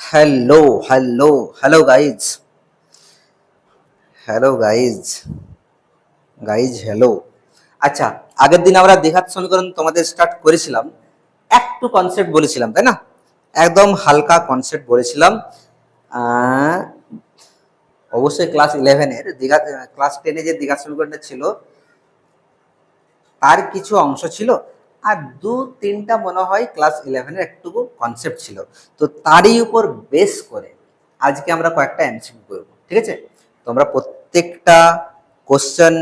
Hello hello hello guys hello guys guys hello আচ্ছা আগের দিন আমরা দেখার সমীকরণ তোমাদের স্টার্ট করেছিলাম। একটু কনসেপ্ট বলেছিলাম, তাই না? একদম হালকা কনসেপ্ট বলেছিলাম। অবশ্যই ক্লাস ইলেভেনের দীঘা ক্লাস টেনে যে দীঘা সমীকরণটা ছিল, তার কিছু অংশ ছিল। আর দু তিনটা মনে হয় ক্লাস ইলেভেনের একটুকু কনসেপ্ট ছিল। তো তারই উপর বেস করে আজকে আমরা কয়েকটা এমসিকিউ করব, ঠিক আছে? তোমরা প্রত্যেকটা কোশ্চেন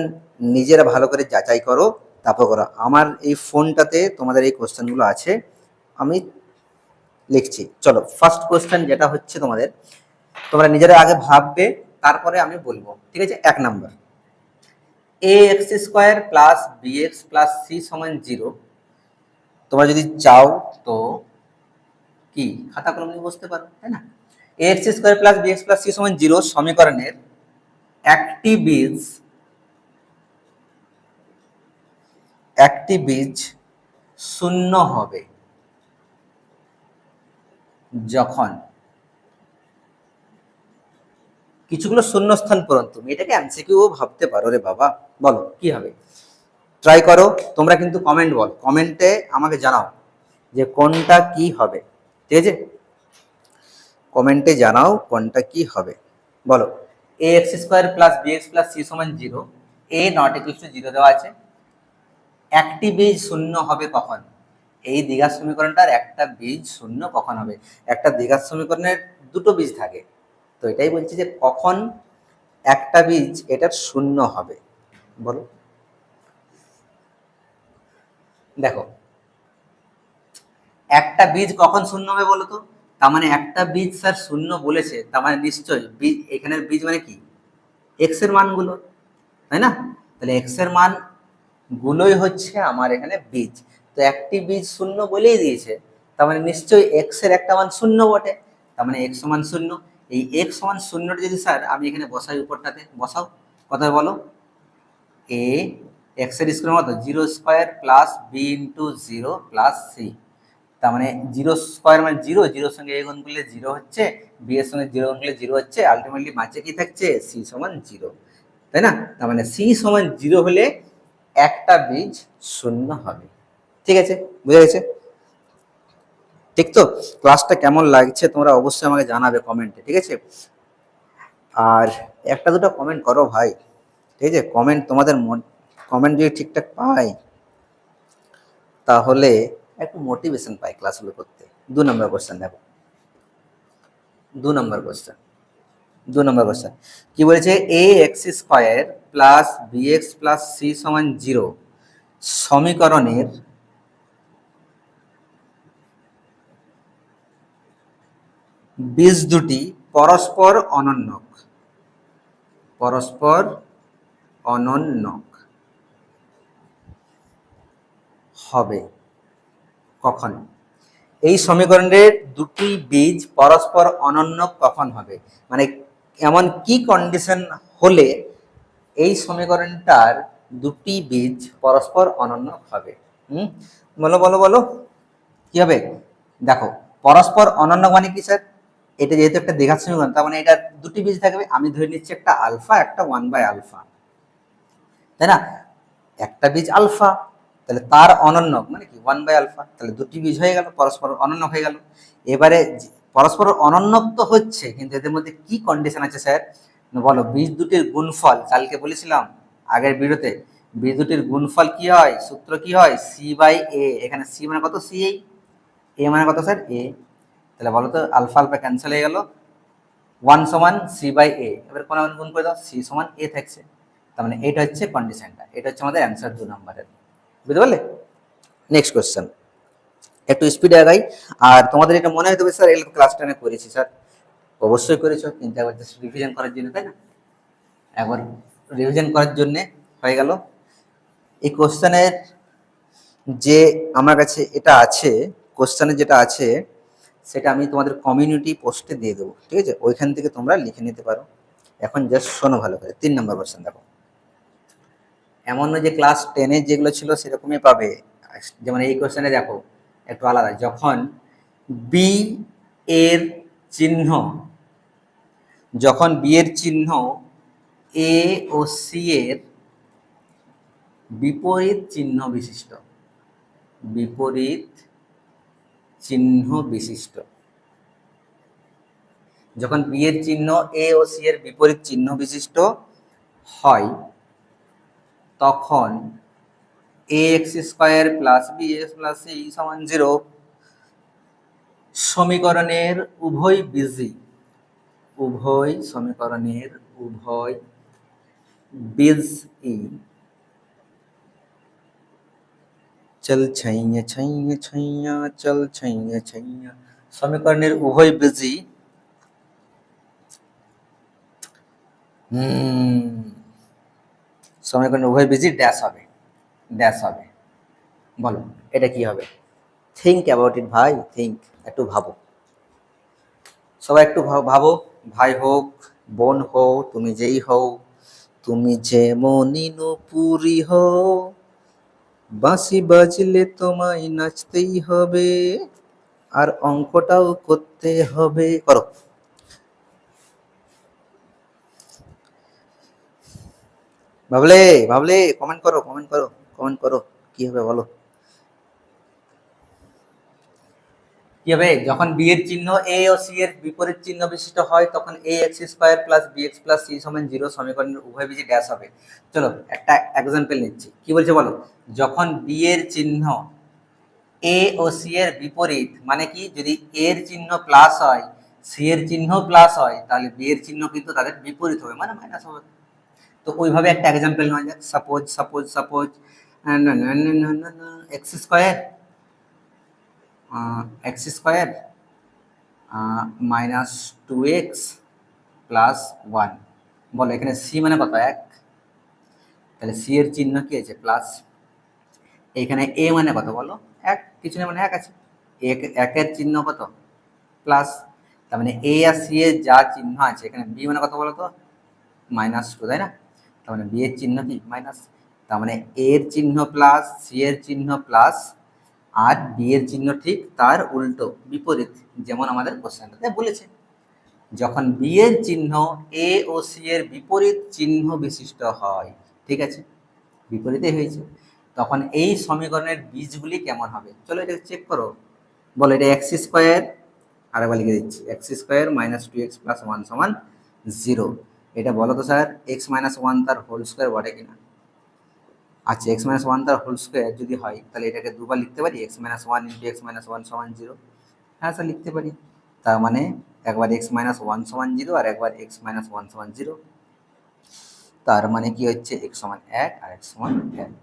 নিজেরা ভালো করে যাচাই করো, তারপর করো। আমার এই ফোনটাতে তোমাদের এই কোশ্চেনগুলো আছে, আমি লিখছি। চলো ফার্স্ট কোশ্চেন যেটা হচ্ছে তোমাদের, তোমরা নিজেরা আগে ভাববে, তারপরে আমি বলব, ঠিক আছে? এক number a x square plus b x plus c সমান জিরো তোমরা যদি চাও তো কি? খাতা কলম নিয়ে বসতে পারো, তাই না? X square plus b plus c সমান জিরো সমীকরণের একটি বীজ একটি বীজ শূন্য হবে যখন কিছুগুলো শূন্যস্থান পূরণ তুমি। এটাকে এমসিকিউ ভাবতে পারো রে বাবা। বলো, কি হবে? ট্রাই করো, তোমরা কিন্তু কমেন্ট বল কমেন্টে আমাকে জানাও যে কোনটা কি হবে, ঠিক আছে? কমেন্টে জানাও কোনটা কি হবে, বলো। A x square plus b x plus c সমান zero a not equal to zero দেওয়া আছে। একটি বীজ শূন্য হবে কখন? এই দ্বিঘাত সমীকরণটার একটা বীজ শূন্য কখন হবে? একটা দ্বিঘাত সমীকরণের দুটো বীজ থাকে। তো এটাই বলছি যে কখন একটা বীজ এটার শূন্য হবে, বলো। দেখো, একটা বীজ কখন শূন্য হবে বলো তো? তার মানে একটা বীজ স্যার শূন্য বলেছে, তার মানে নিশ্চয়ই বীজ, এখানের বীজ মানে কি? এক্সের মানগুলো, তাই না? তাহলে এক্সের মান গুলোই হচ্ছে আমার এখানে বীজ। তো একটি বীজ শূন্য বলেই দিয়েছে, তার মানে নিশ্চয়ই এক্সের একটা মান শূন্য বটে, তার মানে এক্স সমান শূন্য। এই এক্স সমান শূন্যটা যদি স্যার আমি এখানে বসাই উপরটাতে, বসাও কথা বলো? এ এক্সের স্কোয়ার মতো zero square plus b into zero plus c তার মানে জিরো স্কোয়ার মানে জিরো জিরোর সঙ্গে এ গুণ করলে জিরো হচ্ছে বি এর সঙ্গে জিরো গুণ করলে জিরো হচ্ছে আলটিমেটলি মাঝে কি থাকছে? সি সমান জিরো তাই না? তার মানে সি সমান জিরো হলে একটা বীজ শূন্য হবে। ঠিক আছে? বুঝে গেছে? ঠিক তো? ক্লাসটা কেমন লাগছে তোমরা অবশ্যই আমাকে জানাবে কমেন্টে ঠিক আছে? আর একটা দুটো কমেন্ট করো ভাই। ঠিক আছে? কমেন্ট তোমাদের কমেন্ট যদি ঠিকঠাক পাই, তাহলে একটু মোটিভেশন পাই ক্লাসগুলো করতে। দু নম্বর কোশ্চেন দেখো দু নম্বর কোশ্চেন দু নম্বর কোশ্চেন কি বলেছে? A x square plus b x plus c সমান জিরো সমীকরণের বীজ দুটি পরস্পর অনন্যক। পরস্পর অনন্যক। হবে। কখন? এই সমীকরণের দুটি বীজ পরস্পর অনন্য কখন হবে? মানে এমন কি কন্ডিশন হলে এই সমীকরণটার দুটি বীজ পরস্পর অনন্য হবে? হুম? বলো বলো বলো। কি হবে? দেখো, পরস্পর অনন্য মানে কি, স্যার? এটা যেহেতু একটা দেখার সমীকরণ, তার মানে এটা দুটি বীজ থাকবে। আমি ধরে নিচ্ছি একটা আলফা, একটা ওয়ান বাই আলফা। তাই না? একটা বীজ আলফা তাহলে তার অনন্যক মানে কি ওয়ান বাই আলফা তাহলে দুটি বীজ হয়ে গেল, পরস্পর অনন্যক হয়ে গেল। এবারে পরস্পর অনন্যক তো হচ্ছে, কিন্তু এদের মধ্যে কি কন্ডিশন আছে স্যার বলো, বীজ দুটির গুণফল, কালকে বলেছিলাম, আগের ভিডিওতে, বীজ দুটির গুণফল কি হয়, সূত্র কি হয় সি বাই এ এখানে সি মানে কত? সি এই এ মানে কত স্যার এ তাহলে বলো তো আলফা আলফা ক্যান্সেল হয়ে গেল। ওয়ান সমান সি বাই এ এবার কোন গুণ করে দাও সি সমান এ থাকছে। তার মানে এটা হচ্ছে কন্ডিশনটা এটা হচ্ছে আমাদের অ্যান্সার দু নম্বরের। বুঝতে পারলে? নেক্সট কোয়েশ্চেন একটু স্পিডে আগাই। আর তোমাদের এটা মনে হতে স্যার এগুলো ক্লাস টেনে করেছি স্যার অবশ্যই করেছ, কিন্তু একবার জাস্ট রিভিশন করার জন্য, তাই না? একবার রিভিশন করার জন্যে হয়ে গেল। এই কোশ্চেনের যে আমার কাছে এটা আছে কোশ্চেনে যেটা আছে, সেটা আমি তোমাদের কমিউনিটি পোস্টে দিয়ে দেবো, ঠিক আছে? ওইখান থেকে তোমরা লিখে নিতে পারো। এখন জাস্ট শোনো ভালো করে। তিন নম্বর কোশ্চেন দেখো। এমন নয় যে ক্লাস টেনের যেগুলো ছিল সেরকমই পাবে। যেমন এই কোশ্চেনে দেখো, একটু আলাদা, যখন বি এর চিহ্ন, যখন বি এর চিহ্ন এ ও সি এর বিপরীত চিহ্ন বিশিষ্ট, বিপরীত চিহ্ন বিশিষ্ট। যখন বি এর চিহ্ন এ ও সি এর বিপরীত চিহ্ন বিশিষ্ট হয় তখন a x square plus b x plus c সমান জিরো সমীকরণের উভয় বীজই উভয় সমীকরণের উভয় বীজ ই চল ছাইয়া ছাইয়া ছাইয়া, চল ছাইয়া ছাইয়া, সমীকরণের উভয় বীজই হুম। সমীকরণের উভয় বীজই ড্যাশ হবে। ড্যাশ হবে। বলো, এটা কি হবে? থিঙ্ক অ্যাবাউট ইট ভাই থিঙ্ক একটু ভাবো। সবাই একটু ভাব- ভাই হোক, বোন হও তুমি যেই হও তুমি যেমনই নুপুরি হও, বাঁশি বাজলে তোমায় নাচতেই হবে, আর অঙ্কটাও করতে হবে। করো। ভাবলে ভাবলে কমেন্ট করো কমেন্ট করো কমেন্ট করো, কি হবে বলো? কি হবে? যখন বি এর চিহ্ন এ ও সি এর বিপরীত চিহ্ন বিশিষ্ট হয়, তখন a x square plus b x plus c সমান জিরো সমীকরণের উভয় বীজে ড্যাশ হবে। চলো, একটা এক্সাম্পল নিচ্ছি। কি বলছে বলো? যখন বি এর চিহ্ন এ ও সি এর বিপরীত মানে কি? যদি এ এর চিহ্ন প্লাস হয় সি এর চিহ্ন প্লাস হয়, তাহলে বি এর চিহ্ন কিন্তু তাদের বিপরীত হবে মানে মাইনাস হবে। তো ওইভাবে একটা এক্সাম্পল নেওয়া যাক। Suppose suppose suppose x square x square minus two x plus one বলো, এখানে সি মানে কত? এক। তাহলে সি এর চিহ্ন কি আছে? প্লাস এখানে এ মানে কত বলো? এক। কিছু না মানে এক আছে। এক, একের চিহ্ন কত? প্লাস তার মানে এ আর সি এর যা চিহ্ন আছে, এখানে বি মানে কত বলো তো? মাইনাস টু তাই না? তার মানে বি এর চিহ্ন কি? মাইনাস তার মানে এর চিহ্ন প্লাস সি এর চিহ্ন প্লাস আর বি এর চিহ্ন ঠিক তার উল্টো, বিপরীত, যেমন আমাদের কোশ্চেনটাতে বলেছে। যখন বি এর চিহ্ন এ ও সি এর বিপরীত চিহ্ন বিশিষ্ট হয়, ঠিক আছে? বিপরীতে হয়েছে। তখন এই সমীকরণের বীজগুলি কেমন হবে? চলো এটা চেক করো। বলো, এটা এক্স স্কোয়ার আর একবার লিখে দিচ্ছি। X square minus two x plus one সমান জিরো এটা বলো তো স্যার এক্স মাইনাস ওয়ান তার হোল স্কোয়ার বটে কিনা? আচ্ছা এক্স মাইনাস ওয়ান তার হোল স্কোয়ার যদি হয়, তাহলে এটাকে দুবার লিখতে পারি? X minus one into x minus one সমান জিরো হ্যাঁ স্যার, লিখতে পারি। তার মানে একবার এক্স মাইনাস ওয়ান সমান জিরো আর একবার এক্স মাইনাস ওয়ান সমান জিরো তার মানে কি হচ্ছে? এক্স সমান এক আর এক্স সমান এক।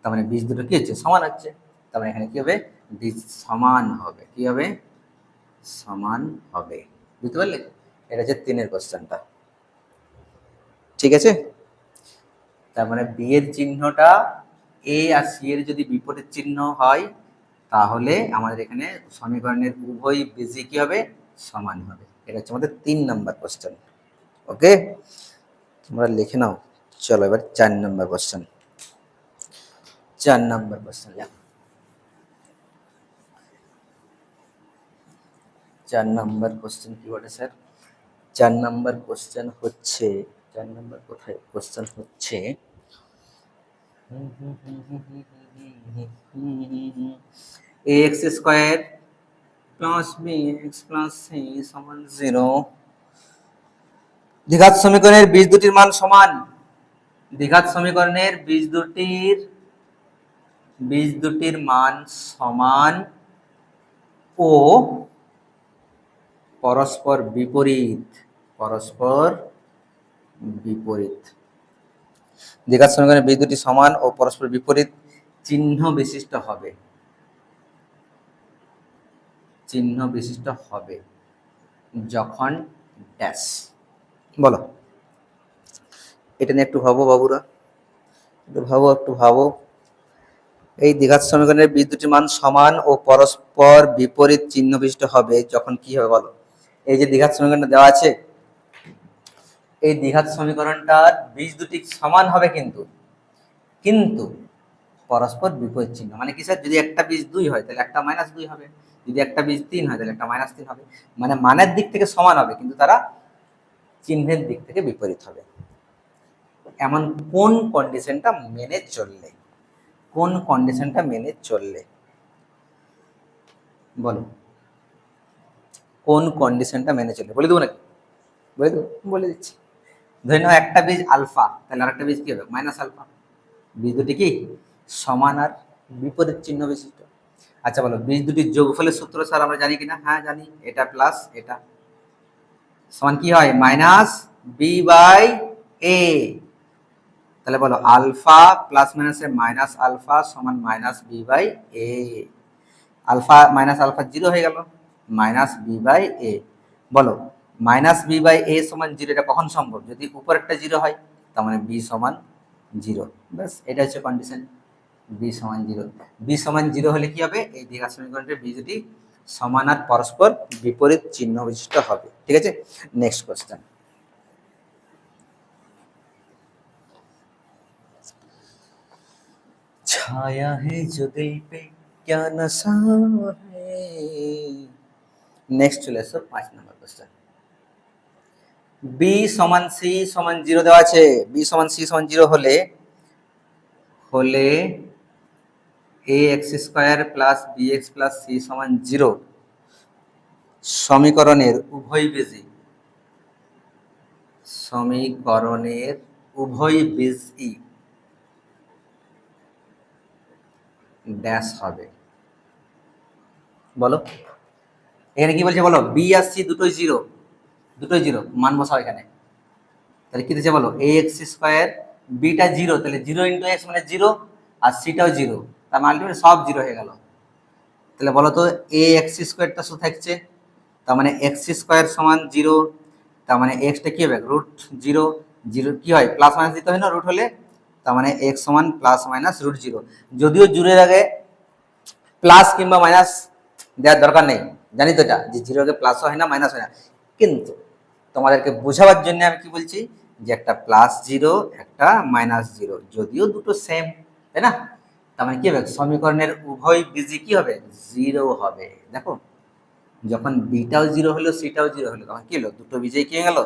তার মানে বীজ দুটো কি হচ্ছে? সমান হচ্ছে। তার মানে এখানে কি হবে? বীজ সমান হবে। কি হবে? সমান হবে। বুঝতে পারলে? এটা হচ্ছে তিনের কোশ্চেনটা ঠিক আছে? তার মানে বি এর চিহ্নটা এ আর সি এর যদি বিপরীত চিহ্ন হয়, তাহলে আমাদের এখানে সমীকরণের উভয় বীজই কি হবে? সমান হবে। এটা হচ্ছে আমাদের তিন নম্বর কোশ্চেন ওকে তোমরা লিখে নাও। চলো এবার চার নাম্বার কোশ্চেন চার নাম্বার কোশ্চেন লেখো চার নাম্বার কোশ্চেন কি বলে স্যার? চার নাম্বার কোশ্চেন হচ্ছে চার নাম্বার কোথায়? কোশ্চেন হচ্ছে a x square plus b x plus c সমান জিরো দ্বিঘাত সমীকরণের বীজ দুটির মান সমান। দ্বিঘাত সমীকরণের বীজ দুটির বীজ দুটির মান সমান ও পরস্পর বিপরীত। পরস্পর বিপরীত। দ্বিঘাত সমীকরণের বীজ দুটি সমান ও পরস্পর বিপরীত চিহ্ন বিশিষ্ট হবে। চিহ্ন বিশিষ্ট হবে যখন ড্যাশ। বলো। এটা নিয়ে একটু ভাবো বাবুরা। একটু ভাবো একটু ভাবো। এই দ্বিঘাত সমীকরণের বীজ দুটির মান সমান ও পরস্পর বিপরীত চিহ্ন বিশিষ্ট হবে যখন কি হবে বলো। এই যে দ্বিঘাত সমীকরণটা দেওয়া আছে এই দ্বিঘাত সমীকরণটার বীজ দুটি সমান হবে কিন্তু। কিন্তু পরস্পর বিপরীত চিহ্ন মানে কি স্যার? যদি একটা বীজ দুই হয়, তাহলে একটা মাইনাস দুই হবে। যদি একটা বীজ তিন হয়, তাহলে একটা মাইনাস তিন হবে। মানে মানের দিক থেকে সমান হবে, কিন্তু তারা চিহ্নের দিক থেকে বিপরীত হবে। এমন কোন কন্ডিশনটা মেনে চললে? কোন কন্ডিশনটা মেনে চললে? বলো কোন কন্ডিশনটা মেনে চললে? বলে দেবো নাকি? বলে দেবো। বলে দিচ্ছি। ধরে নাও একটা বীজ আলফা, তাহলে আরেকটা বীজ কি হবে? Minus alpha. বীজ দুটি কি? সমান আর বিপরীত চিহ্ন বিশিষ্ট। আচ্ছা বলো, বীজ দুটির যোগফলের সূত্র স্যার আমরা জানি কিনা? হ্যাঁ জানি। এটা প্লাস এটা। সমান কি হয়? মাইনাস বি বাই এ তাহলে বলো, আলফা প্লাস মাইনাসের মাইনাস আলফা সমান minus b by a alpha, minus alpha zero হয়ে গেল। মাইনাস বি বাই এ বলো মাইনাস বি বাই এ সমান জিরো এটা কখন সম্ভব যদি উপরেরটা জিরো হয় তার মানে বি সমান জিরো ব্যাস এটা হচ্ছে কন্ডিশন বি সমান জিরো বি সমান জিরো হলে কি হবে এই দীঘা সমীকরণের বি যদি সমান আর পরস্পর বিপরীত চিহ্ন বিশিষ্ট হবে ঠিক আছে নেক্সট কোশ্চেন छाया है जो दिल पे क्या नशा है নেক্সট চলে এসো পাঁচ নম্বর কোশ্চেন বি সমান সি সমান জিরো দেওয়া আছে। বি সমান সি সমান জিরো হলে হলে a x square plus b x plus c সমান জিরো সমীকরণের উভয় বীজই সমীকরণের উভয় বীজই ড্যাশ হবে। বলো? এখানে কি বলছে বলো? বি আর সি দুটোই জিরো দুটোই জিরো মান বসাও এখানে। তাহলে কি দিচ্ছে বলো? এ এক্স স্কোয়ার বিটা জিরো তাহলে জিরো ইন্টু এক্স মানে জিরো আর সিটাও জিরো তার মানে ultimately সব জিরো হয়ে গেল। তাহলে বলো তো এ এক্স স্কোয়ারটা শুধু থাকছে, তার মানে এক্স স্কোয়ার সমান জিরো তার মানে এক্সটা কী হবে? রুট জিরো জিরো কী হয়? প্লাস মাইনাস দিতে হয় না রুট হলে? তার মানে এক্স সমান প্লাস মাইনাস রুট জিরো যদিও জুড়ে আগে প্লাস কিংবা মাইনাস দেওয়ার দরকার নেই, জানি তো এটা, যে জিরোকে প্লাসও হয় না মাইনাস হয় না। কিন্তু তোমাদেরকে বোঝাবার জন্য আমি কি বলছি? যে একটা প্লাস জিরো একটা মাইনাস জিরো যদিও দুটো সেম তাই না? তার মানে কি হবে? সমীকরণের উভয় বীজই কি হবে? জিরো হবে। দেখো, যখন বিটাও জিরো হলো সিটাও জিরো হলো, তখন কি হলো? দুটো বীজেই কি হয়ে গেল?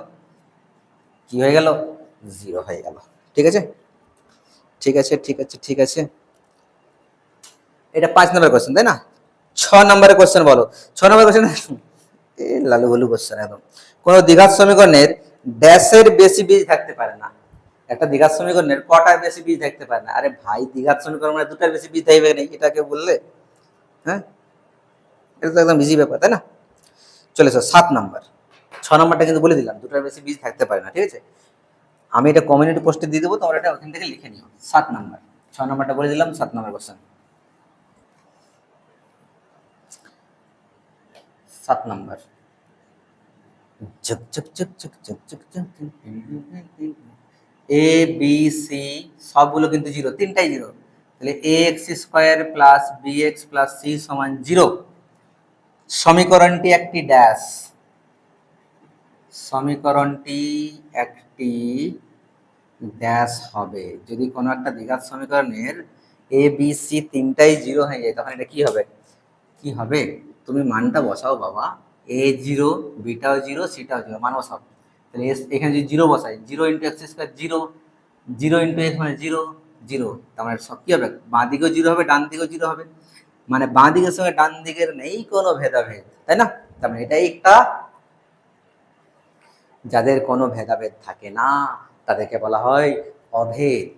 কি হয়ে গেল? জিরো হয়ে গেল। ঠিক আছে? ঠিক আছে ঠিক আছে ঠিক আছে। এটা পাঁচ নম্বর কোশ্চেন তাই না? ছ নম্বরের কোশ্চেন বলো। ছ নম্বর কোশ্চেন এ লালু বলু কোশ্চেন একদম। কোনো দ্বিঘাত সমীকরণের ড্যাশের বেশি বীজ থাকতে পারে না। একটা দ্বিঘাত সমীকরণের কটার বেশি বীজ থাকতে পারে না। আরে ভাই দ্বিঘাত সমীকরণ মানে দুটার বেশি বীজ থাকবে না এটাকে বললে? হ্যাঁ? এটা তো একদম ইজি ব্যাপার, তাই না? চলে এসো, সাত নম্বর। ছ নম্বরটা কিন্তু বলে দিলাম, দুটার বেশি বীজ থাকতে পারে না, ঠিক আছে? আমি এটা কমিউনিটি পোস্টে দিয়ে দেবো, তোমরা এটা ওখান থেকে লিখে নিও। সাত নম্বর। ছ নম্বরটা বলে দিলাম, সাত নম্বর কোশ্চেন সাত নম্বর। ঝক ঝক ঝক ঝক ঝক এ বি সি সবগুলো কিন্তু জিরো তিনটাই জিরো তাহলে a x square plus b x plus c সমান জিরো সমীকরণটি একটি ড্যাশ সমীকরণটি একটি ড্যাশ হবে যদি কোনো একটা দ্বিঘাত সমীকরণের এ বি সি তিনটাই জিরো হয়ে যায় তখন এটা কি হবে কি হবে তুমি মানটা বসাও বাবা এ জিরো বিটাও জিরো সিটাও জিরো মান বসাও তাহলে এস এখানে যদি জিরো বসাই zero into x square zero zero into x মানে জিরো জিরো তার মানে সব কী হবে? বাঁ দিকেও জিরো হবে ডান দিকেও জিরো হবে। মানে বাঁ দিকের সঙ্গে ডান দিকের নেই কোনো ভেদাভেদ, তাই না? তার মানে এটাই একটা যাদের কোনো ভেদাভেদ থাকে না, তাদেরকে বলা হয় অভেদ।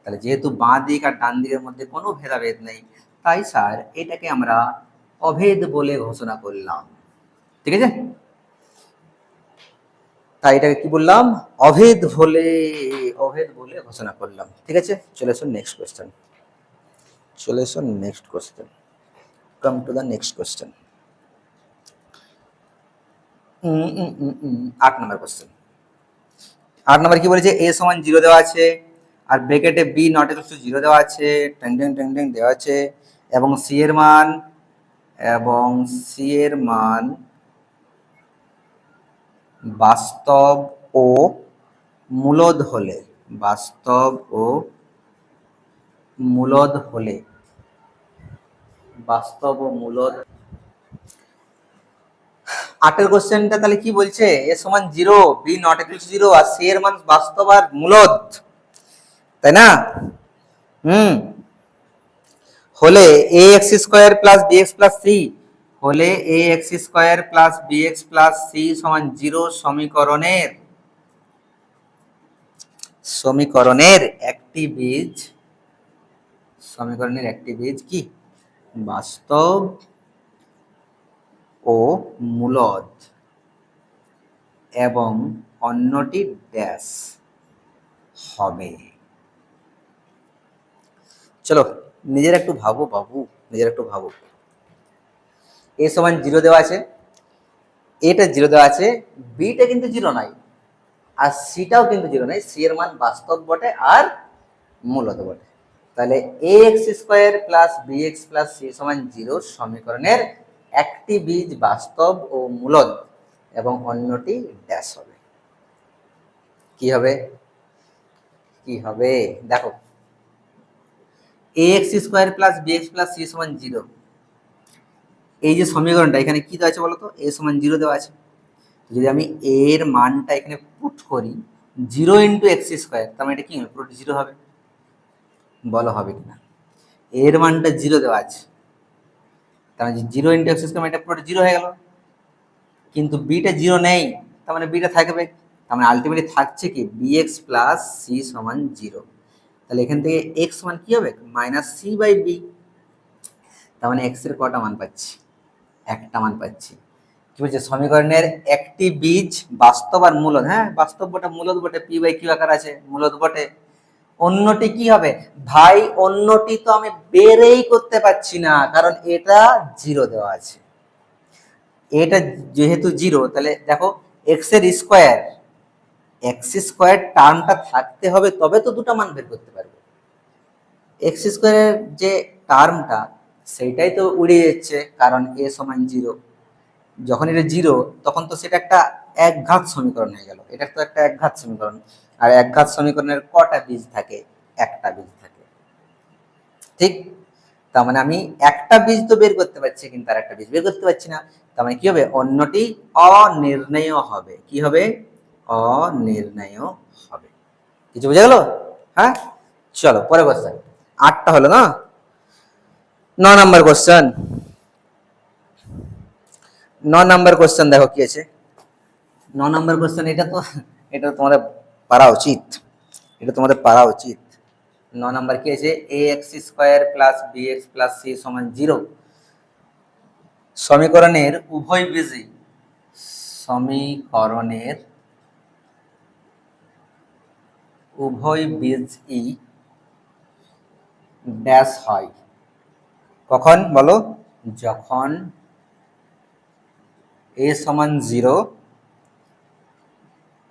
তাহলে যেহেতু বাঁ দিক আর ডান দিকের মধ্যে কোনো ভেদাভেদ নেই, তাই স্যার এটাকে আমরা অভেদ বলে ঘোষণা করলাম। ঠিক আছে? তাই এটাকে কি বললাম? অভেদ বলে অভেদ বলে ঘোষণা করলাম। ঠিক আছে? চলে এসো নেক্সট কোয়েশ্চেন চলে এসো next question come to the next question আট নম্বর কোয়েশ্চেন আট নম্বর কি বলেছে? এ সমান জিরো দেওয়া আছে, আর ব্রেকেটে বি নট ইকুয়াল জিরো দেওয়া আছে ট্যাং ট্যাং ট্যাং দেওয়া আছে, এবং সি এর মান, এবং সি এর মান বাস্তব ও মূলদ হলে, বাস্তব ও মূলদ হলে, বাস্তব ও মূলদ। আটের কোশ্চেনটা তাহলে কি বলছে? এ সমান zero b not equal zero R c এর মান বাস্তব আর মূলদ। তাই না? হুম। হলে a x square plus b x plus c হলে a x square plus b x plus c সমান জিরো সমীকরণের সমীকরণের একটি বীজ, সমীকরণের একটি বীজ কি? বাস্তব ও মূলদ এবং অন্যটি ড্যাশ হবে। চলো, নিজের একটু ভাবো বাবু, নিজের একটু ভাবো। এ সমান জিরো দেওয়া আছে। এটা জিরো দেওয়া আছে। বিটা কিন্তু জিরো নাই। আর সিটাও কিন্তু জিরো নাই। সি এর মান বাস্তব বটে আর মূলত বটে। তাহলে a x square plus b x plus c সমান জিরো সমীকরণের একটি বীজ বাস্তব ও মূলদ এবং অন্যটি ড্যাশ হবে। কি হবে? কি হবে? দেখো। A x square plus b x plus c সমান জিরো এই যে সমীকরণটা, এখানে কি দেওয়া আছে বলতো? এ সমান জিরো দেওয়া আছে। যদি আমি এর মানটা এখানে পুট করি জিরো ইন্টু এক্স স্কোয়ার তার মানে এটা কি হবে? পুরোটা জিরো হবে। বলো হবে কি কিনা। এর মানটা জিরো দেওয়া আছে। তার মানে জিরো ইন্টু এক্স স্কোয়ার এটা পুরোটা জিরো হয়ে গেল। কিন্তু বিটা জিরো নেই, তার মানে বিটা থাকবে। তার মানে আলটিমেটলি থাকছে কি? বি এক্স প্লাস সি সমান জিরো তাহলে এখান থেকে এক্স সমান কি হবে? মাইনাস সি বাই বি তার মানে এক্সের কটা মান পাচ্ছি। একটা মান পাচ্ছি। কি বলছে? সমীকরণের একটি বীজ বাস্তব আর মূলদ হ্যাঁ? বাস্তব বটে, মূলদ বটে, পি বাই কিউ আকার আছে, মূলদ বটে। অন্যটি কি হবে? ভাই, অন্যটি তো আমি বেরেই করতে পারছি না, কারণ এটা জিরো দেওয়া আছে। এটা যেহেতু জিরো, তাহলে দেখো এক্সের স্কোয়ার এক্স স্কোয়ার টার্মটা থাকতে হবে, তবে তো দুটো মান বের করতে পারবে। এক্স স্কোয়ারের যে টার্মটা সেইটাই তো উড়ে যাচ্ছে, কারণ এ সমান জিরো যখন এটা জিরো তখন তো সেটা একটা একঘাত সমীকরণ হয়ে গেল। এটা তো একটা একঘাত সমীকরণ। আর একঘাত সমীকরণের কটা বীজ থাকে? একটা বীজ থাকে। ঠিক? তার মানে আমি একটা বীজ তো বের করতে পারছি, কিন্তু আর একটা বীজ বের করতে পারছি না। তার মানে কি হবে? অন্যটি অনির্ণয় হবে। কি হবে? অনির্ণয় হবে। কিছু বুঝে গেল? হ্যাঁ? চলো পরে কোশ্চেন আটটা হলো না? ন নাম্বার কোশ্চেন ন নাম্বার কোশ্চেন দেখো কি আছে। ন নাম্বার কোশ্চেন এটা তো, এটা তোমাদের পারা উচিত। এটা তোমাদের পারা উচিত। ন নাম্বার কি আছে? A x square plus b x plus c সমান জিরো সমীকরণের উভয় বীজই সমীকরণের উভয় বীজই ড্যাশ হয়। কখন বলো? যখন এ সমান জিরো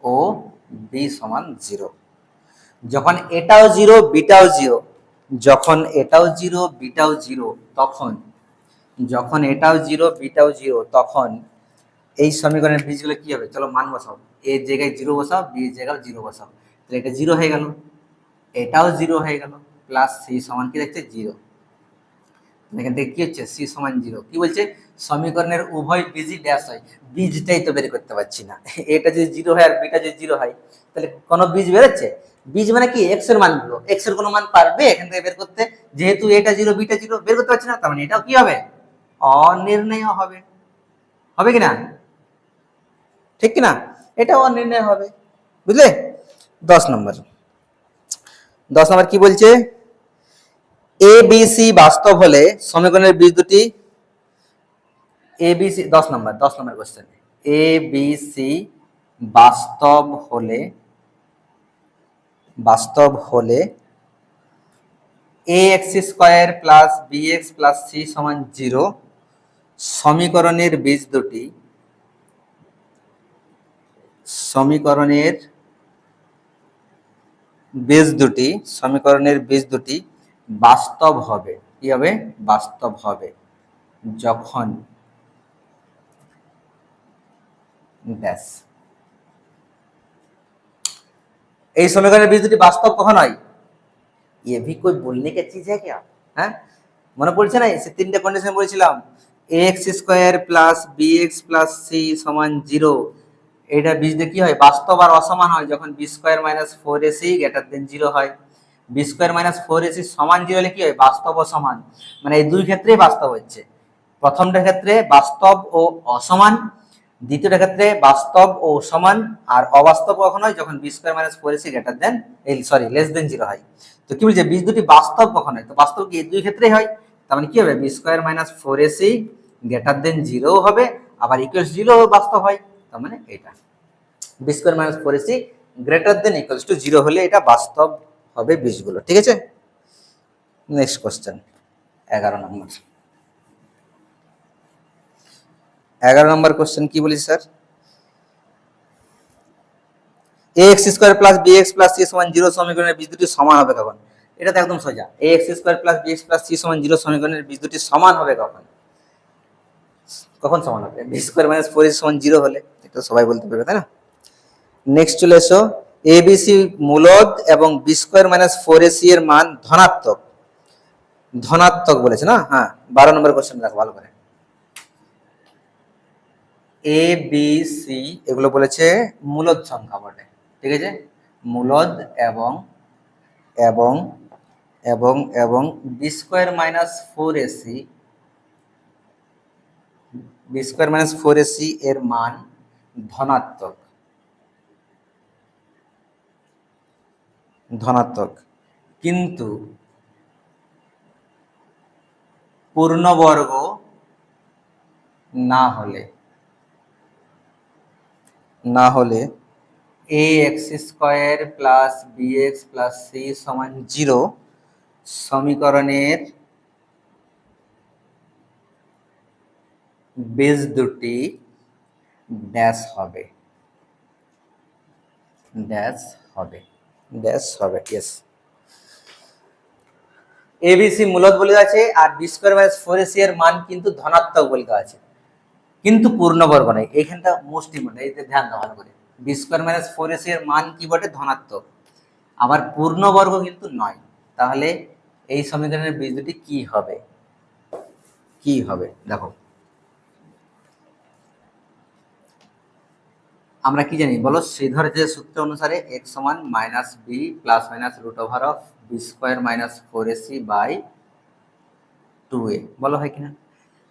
ও বি সমান জিরো। যখন এটাও জিরো, বিটাও জিরো, যখন এটাও জিরো, বিটাও জিরো, তখন, যখন এটাও জিরো, বিটাও জিরো, তখন, এই সমীকরণের বীজগুলো কি হবে? চলো মান বসাও। এর জায়গায় জিরো বসাও, বি জায়গায় জিরো বসাও। তাহলে এটা জিরো হয়ে গেল। এটাও জিরো হয়ে গেল, প্লাস সি সমান কি দেখছে? জিরো। এখান থেকে কি হচ্ছে? সি সমান জিরো কি বলছে? সমীকরণের উভয় বীজই ড্যাশ হয়। বীজটাই তো বের করতে পারছি না। এটা যদি জিরো হয় আর বিটা যদি জিরো হয়, তাহলে কোনো বীজ বেরোচ্ছে? বীজ মানে কি? এক্সের মানগুলো এক্সের কোনো মান পারবে এখান থেকে বের করতে? যেহেতু এটা জিরো বিটা জিরো বের করতে পারছি না, তার মানে এটাও কি হবে? অনির্ণয় হবে। হবে কিনা ঠিক কিনা এটাও অনির্ণয় হবে। বুঝলে? দশ নম্বর। দশ নম্বর কি বলছে? এ বি সি বাস্তব হলে সমীকরণের বীজ দুটি এ বি সি দশ নম্বর দশ number question a. B c বাস্তব হলে বাস্তব হলে a x square plus b x plus c সমান জিরো সমীকরণের বীজ দুটি সমীকরণের বীজ দুটি, সমীকরণের বীজ দুটি বাস্তব হবে কি হবে বাস্তব হবে যখন ব্যাস এই সমীকরণের বীজ দুটি বাস্তব কখন হয় ये भी कोई बोलने की चीज है क्या হ্যাঁ মনে পড়ছে না সে তিনটে কন্ডিশন বলেছিলাম A X square plus B X plus C সমান জিরো এটা বীজতে কি হয় বাস্তব আর অসমান হয় যখন B square minus four AC greater than zero হয় B square minus four a c সমান জিরো হলে কি হয়? বাস্তব সমান। মানে এই দুই ক্ষেত্রেই বাস্তব হচ্ছে। প্রথমটার ক্ষেত্রে বাস্তব ও অসমান, দ্বিতীয়টার ক্ষেত্রে বাস্তব ও সমান, আর অবাস্তব কখন হয়? যখন b square minus four a c greater than এই সরি লেস দেন জিরো হয়। তো কি বলছে? বীজ দুটি বাস্তব কখন হয়? তো বাস্তব কি এই দুই ক্ষেত্রেই হয়? তার মানে কি হবে? B square minus four a c greater than zero হবে, আবার ইকুয়ালস জিরো বাস্তব হয়। তার মানে এটা। B square minus four a c greater than equals to zero হলে এটা বাস্তব হবে বীজগুলো, ঠিক আছে? নেক্সট কোশ্চেন এগারো নম্বর। এগারো নম্বর কোশ্চেন কি বলি sir x square plus b x plus c সমান জিরো সমীকরণের বীজ দুটি সমান হবে কখন? এটা তো একদম সোজা। A x square plus b x plus c সমান জিরো সমীকরণের বীজ দুটি সমান হবে কখন? কখন সমান হবে? বি স্কোয়ার মাইনাস ফোর সমান জিরো হলে, এটা সবাই বলতে পারবে, তাই না? নেক্সট চলে এসো। এ বি সি মূলদ এবং b square minus four a c এর মান ধনাত্মক। ধনাত্মক বলেছে না? হ্যাঁ বারো নম্বর কোশ্চেন দেখো ভালো করে। এ বি সি এগুলো বলেছে মূলদ সংখ্যা বটে, ঠিক আছে? মূলদ এবং এবং এবং এবং b square minus four a c b square minus four a c এর মান ধনাত্মক। ধনাত্মক। কিন্তু পূর্ণবর্গ না হলে না হলে a x square plus b x plus c সমান জিরো সমীকরণের বেজ দুটি ড্যাশ হবে। ড্যাশ হবে। ড্যাশ হবে ইয়েস এবিসি মূলত বলে আছে, আর বি স্কোয়ার মাইনাস ফোর এর মান কিন্তু ধনাত্মক বলে দেওয়া আছে। কিন্তু পূর্ণবর্গ নয় এখানটা মোস্ট ইম্পর্টেন্ট এইতে ধ্যান দেওয়া করে। বি স্কোয়ার মাইনাস ফোর এর মান কি বটে? ধনাত্মক। আবার পূর্ণবর্গ কিন্তু নয়, তাহলে এই সমীকরণের বীজ কি হবে? কি হবে? দেখো আমরা কি জানি? বলো শ্রীধরের সূত্র অনুসারে এক সমান minus b plus minus root over of b square minus four a c by two a বলো হয় কিনা?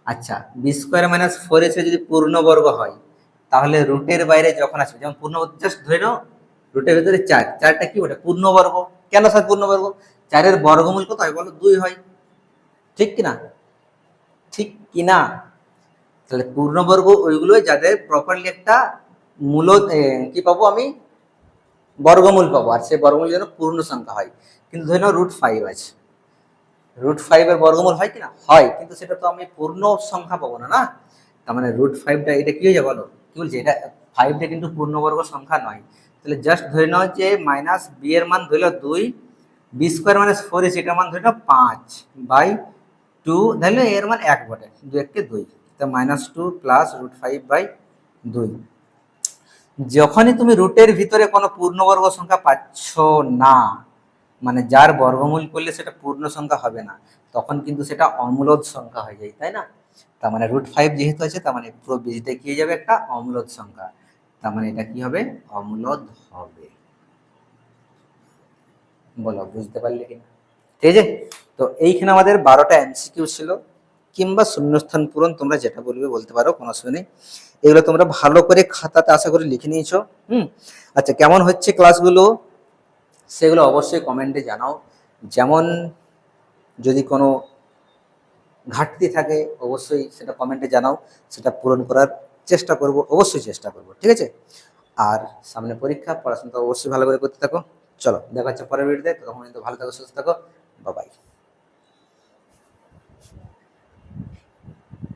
আচ্ছা b square minus four a c যদি পূর্ণবর্গ হয়, তাহলে রুটের বাইরে যখন আসবে, যেমন পূর্ণ জাস্ট ধরে নাও, রুটের ভিতরে চার। চারটা কি? ওটা পূর্ণবর্গ। কেন স্যার পূর্ণবর্গ? চারের বর্গমূল কত হয়? বলো, দুই হয়। ঠিক কিনা? ঠিক কিনা? তাহলে পূর্ণবর্গ ওইগুলো যাদের প্রপারলি একটা মূল কি পাবো আমি? বর্গমূল পাবো, আর সেই বর্গমূল যেন পূর্ণ সংখ্যা হয়। কিন্তু ধরে নাও রুট ফাইভ আছে। রুট ফাইভের বর্গমূল হয় কিনা? হয়, কিন্তু সেটা তো আমি পূর্ণ সংখ্যা পাবো না না? তার মানে রুট ফাইভটা এটা কি হয়েছে বলো? কি বলছে? এটা ফাইভটা কিন্তু পূর্ণবর্গ সংখ্যা নয়। তাহলে জাস্ট ধরে নাও যে মাইনাস বি এর মান ধরল দুই b square minus four a c এটার মান ধরে নাও পাঁচ বাই টু ধরলে এর মান এক বটে দু এককে দুই। তা minus two plus root five by দুই। যখনই তুমি রুটের ভিতরে কোনো পূর্ণবর্গ সংখ্যা পাচ্ছ না মানে যার বর্গমূল করলে সেটা পূর্ণ সংখ্যা হবে না, তখন কিন্তু সেটা অমূলদ সংখ্যা হয়ে যায়, তাই না? তার মানে রুট ফাইভ যেহেতু আছে, তার মানে পুরো বীজটা কি যাবে? একটা অমূলদ সংখ্যা, তার মানে এটা কি হবে? অমূলদ হবে। বলো, বুঝতে পারলে কিনা? ঠিক আছে? তো এইখানে আমাদের বারোটা এমসিকিউ ছিল। কিংবা শূন্যস্থান পূরণ তোমরা যেটা বলবে বলতে পারো, কোনো অসুবিধা নেই। এগুলো তোমরা ভালো করে খাতাতে আশা করি লিখে নিয়েছো, হুম? আচ্ছা কেমন হচ্ছে ক্লাসগুলো? সেগুলো অবশ্যই কমেন্টে জানাও। যেমন যদি কোনো ঘাটতি থাকে, অবশ্যই সেটা কমেন্টে জানাও। সেটা পূরণ করার চেষ্টা করব, অবশ্যই চেষ্টা করব, ঠিক আছে? আর সামনে পরীক্ষা, পড়াশোনা অবশ্যই ভালো করে করতে থাকো। চলো, দেখা হচ্ছে পরের ভিডিওতে তখন কিন্তু ভালো থাকো, সুস্থ থাকো। বাবাই